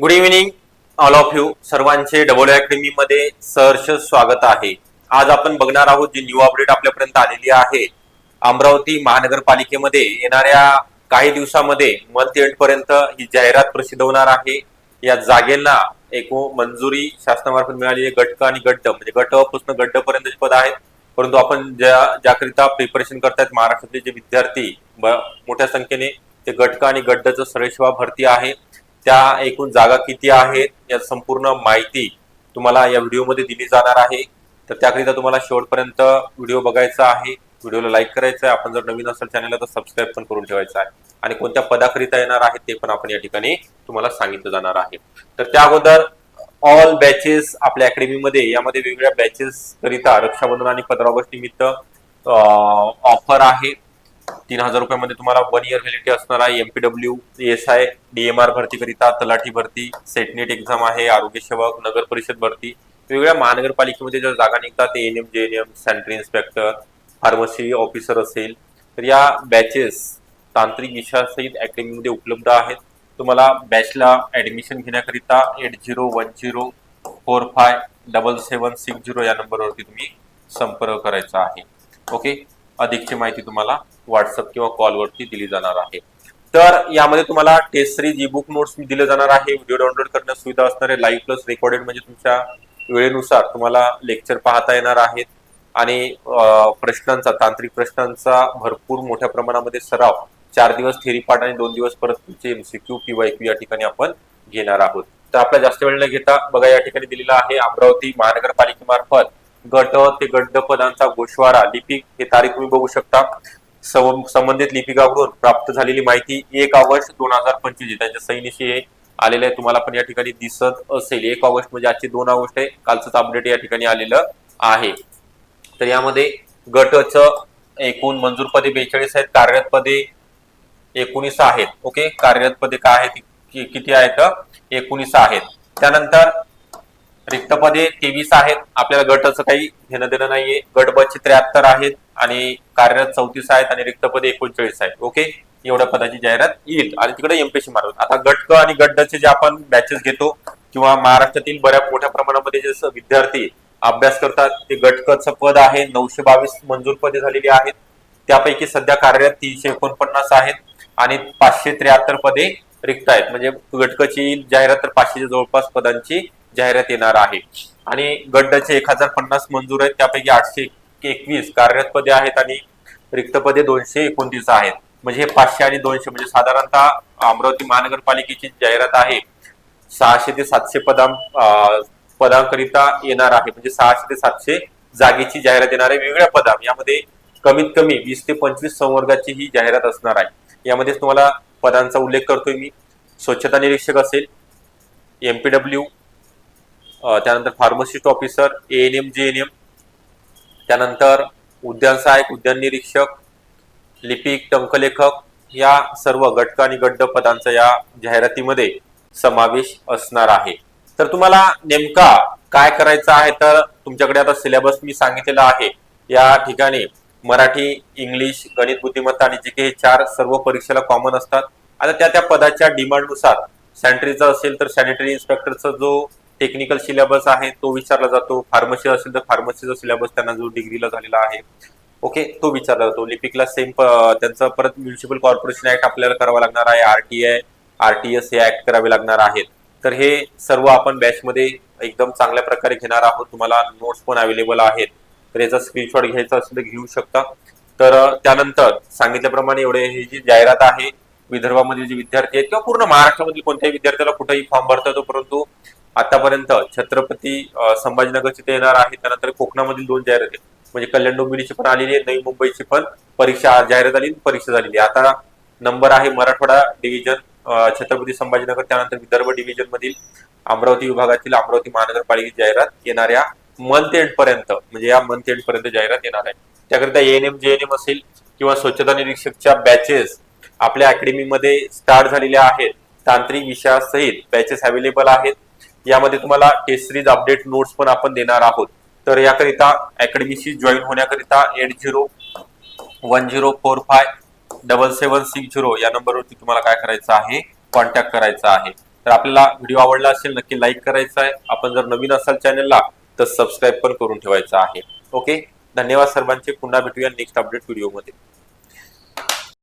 Good evening all of you सर्वांचे double academy मध्ये सहर्ष स्वागत आहे. आज आपण बघणार आहोत जी न्यू अपडेट आपल्यापर्यंत आलेली आहे. अमरावती महानगरपालिकेमध्ये येणाऱ्या काही दिवसामध्ये मंथ एंड पर्यंत ही जाहिरात प्रसिद्ध होणार आहे. या जागेला एकूण मंजुरी शासनामार्फत मिळालेली गटक आणि गड्ड म्हणजे गटपासून गड्ड पर्यंतचे पद आहेत. परंतु आपण ज्या ज्याकरिता प्रिपरेशन करतायत महाराष्ट्रातले जे विद्यार्थी ब- मोठ्या संख्येने ते गटक आणि गड्डचं सरळसेवा भरती आहे. त्या एकूण जागा किती आहेत या संपूर्ण माहिती तुम्हाला या व्हिडिओमध्ये दिली जाणार आहे. तर त्याकरिता तुम्हाला शेवटपर्यंत व्हिडिओ बघायचा आहे व्हिडिओला लाईक करायचं आहे. आपण जर नवीन असेल चॅनलला तर सबस्क्राईब पण करून ठेवायचं आहे. आणि कोणत्या पदाकरिता येणार आहे ते पण आपण या ठिकाणी तुम्हाला सांगितलं जाणार आहे. तर त्या अगोदर ऑल बॅचेस आपल्या अकॅडमीमध्ये यामध्ये वेगवेगळ्या बॅचेस करिता रक्षाबंधन आणि पंधरा ऑगस्ट निमित्त ऑफर आहे. तीन हजार रुपयामध्ये तुम्हाला वन इयर व्हॅलिटी असणार आहे. एमपीडब्ल्यू एस आय डीएमआर भरतीकरिता तलाठी भरती सेटनेट एक्झाम आहे आरोग्य सेवक नगर परिषद भरती. वेगवेगळ्या महानगरपालिकेमध्ये ज्या जागा निघतात N M J N M sanitary inspector pharmacy officer असेल तर या बॅचेस तांत्रिक विषयासहित अकॅडमीमध्ये उपलब्ध आहेत. तुम्हाला बॅचला ऍडमिशन घेण्याकरिता eight zero one zero four five double seven six zero या नंबरवरती तुम्ही संपर्क करायचा आहे. ओके अधिकची माहिती तुम्हाला व्हॉट्सअप किंवा कॉलवरती दिली जाणार आहे. तर यामध्ये तुम्हाला test series e book notes दिले जाणार आहे. व्हिडिओ डाउनलोड करण्यास सुविधा असणारे लाईव्ह प्लस रेकॉर्डेड म्हणजे तुमच्या वेळेनुसार तुम्हाला लेक्चर पाहता येणार आहेत. आणि प्रश्नांचा तांत्रिक प्रश्नांचा भरपूर मोठ्या प्रमाणामध्ये सराव चार दिवस थेरी पाठ आणि दोन दिवस परत तुमचे एमसीक्यू किंवा क्यू या ठिकाणी आपण घेणार आहोत. तर आपला जास्त वेळ न घेता बघा या ठिकाणी दिलेला आहे अमरावती महानगरपालिकेमार्फत गट ते गड्ड पदांचा लिपिक हे तारीख तुम्ही बघू शकता. संबंधित लिपिकाकडून प्राप्त झालेली माहिती एक ऑगस्ट दोन हजार पंचवीस त्यांच्या सैनिशी हे आलेलं आहे. तुम्हाला पण या ठिकाणी दिसत असेल. एक ऑगस्ट म्हणजे आजची दोन ऑगस्ट आहे. कालचंच अपडेट या ठिकाणी आलेलं आहे. तर यामध्ये गटच एकूण मंजूर पदे बेचाळीस आहेत. कार्यरत पदे एकोणीस आहेत. ओके? कार्यरत पदे काय आहेत? किती आहेत? एकोणीस आहेत. त्यानंतर रिक्त पदे तेवीस आहेत. आपल्याला गटाचं काही घेणं देणं नाहीये. गट बचे त्र्याहत्तर आहेत आणि कार्यरत चौतीस आहेत आणि रिक्त पदे एकोणचाळीस आहेत. ओके? एवढ्या पदाची जाहिरात येईल. आणि तिकडे एमपीएससी मार्ग आता गट क आणि गड्डचे जे आपण बॅचेस घेतो किंवा महाराष्ट्रातील बऱ्या मोठ्या प्रमाणामध्ये जे विद्यार्थी अभ्यास करतात ते गटकचं पद आहे. नऊशे बावीस मंजूर पदे झालेली आहेत. त्यापैकी सध्या कार्यरत तीनशे एकोणपन्नास आहेत. आणि पाचशे त्र्याहत्तर पदे रिक्त आहेत. म्हणजे गटकची जाहिरात तर पाचशेच्या जवळपास पदांची जाहिरात येणार आहे. आणि गटाचे एक हजार पन्नास मंजूर आहेत त्यापैकी आठशे एकवीस कार्यरत पदे आहेत आणि रिक्त पदे दोनशे एकोणतीस आहेत. म्हणजे हे पाचशे आणि दोनशे म्हणजे साधारणतः अमरावती महानगरपालिकेची जाहिरात आहे सहाशे ते सातशे पदां पदांकरिता येणार आहे. म्हणजे सहाशे ते सातशे जागेची जाहिरात येणार आहे. वेगवेगळ्या पदां यामध्ये कमीत कमी वीस ते पंचवीस संवर्गाची ही जाहिरात असणार आहे. यामध्ये तुम्हाला पदांचा उल्लेख करतोय मी. स्वच्छता निरीक्षक असेल एम पी डब्ल्यू त्यानंतर pharmacist officer A N M J N M त्यानंतर उद्यान सहायक उद्यान निरीक्षक लिपिक टंकलेखक या सर्व गटक आणि गड्ड पदांचा या जाहिरातीमध्ये समावेश असणार आहे. तर तुम्हाला नेमका काय करायचं आहे? तर तुमच्याकडे आता सिलेबस मी सांगितलेला आहे. या ठिकाणी मराठी इंग्लिश गणित बुद्धिमत्ता आणि जे काही हे चार सर्व परीक्षेला कॉमन असतात. आता त्या त्या पदाच्या डिमांडनुसार सॅनिटरीचा असेल तर सॅनिटरी इन्स्पेक्टरचा जो टेक्निकल सिलेबस आहे तो विचारला जातो. फार्मसी असेल तर फार्मसीचा सिलेबस त्यांना जो डिग्रीला झालेला आहे. ओके तो विचारला जातो. लिपिकला सेम त्यांचं परत म्युन्सिपल कॉर्पोरेशन ऍक्ट आपल्याला करावा लागणार आहे. आरटीआय आरटीएस हे ऍक्ट करावे लागणार आहेत. तर हे सर्व आपण बॅचमध्ये एकदम चांगल्या प्रकारे घेणार आहोत. तुम्हाला नोट्स पण अवेलेबल आहेत. तर याचा स्क्रीनशॉट घ्यायचा असेल तर घेऊ शकता. तर त्यानंतर सांगितल्याप्रमाणे एवढे ही जी जाहिरात आहे विदर्भामधील जे विद्यार्थी आहेत किंवा पूर्ण महाराष्ट्रामधील कोणत्याही विद्यार्थ्याला कुठेही फॉर्म भरता येतो परंतु आतापर्यंत छत्रपती संभाजीनगर संभाजीनगरची ते येणार आहे त्यानंतर कोकणामधील दोन जाहिराती म्हणजे कल्याण डोंबिवलीची पण आलेली आहे नवी मुंबईची पण परीक्षा जाहिरात आली परीक्षा झालेली आहे. आता नंबर आहे मराठवाडा डिव्हिजन छत्रपती संभाजीनगर त्यानंतर विदर्भ डिव्हिजन मधील अमरावती विभागातील अमरावती महानगरपालिकेची जाहिरात येणाऱ्या मंथ एंड पर्यंत म्हणजे या मंथ एंड पर्यंत जाहिरात येणार आहे. त्याकरिता ANM JNM J N M असेल किंवा स्वच्छता निरीक्षकच्या बॅचेस आपल्या अकॅडमीमध्ये स्टार्ट झालेल्या आहेत. तांत्रिक विषयासहित बॅचेस अवेलेबल आहेत. यामध्ये तुम्हाला टेस्ट सिरीज अपडेट नोट्स पण आपण देणार आहोत. तर याकरिता अकॅडमीशी जॉईन होण्याकरिता eight zero one zero four five double seven six zero या नंबरवरती तुम्हाला काय करायचं आहे कॉन्टॅक्ट करायचा आहे. तर आपल्याला व्हिडिओ आवडला असेल नक्की लाईक करायचा आहे. आपण जर नवीन असाल चॅनलला तर सबस्क्राईब पण करून ठेवायचं आहे. ओके धन्यवाद सर्वांचे. पुन्हा भेटूया नेक्स्ट अपडेट व्हिडिओमध्ये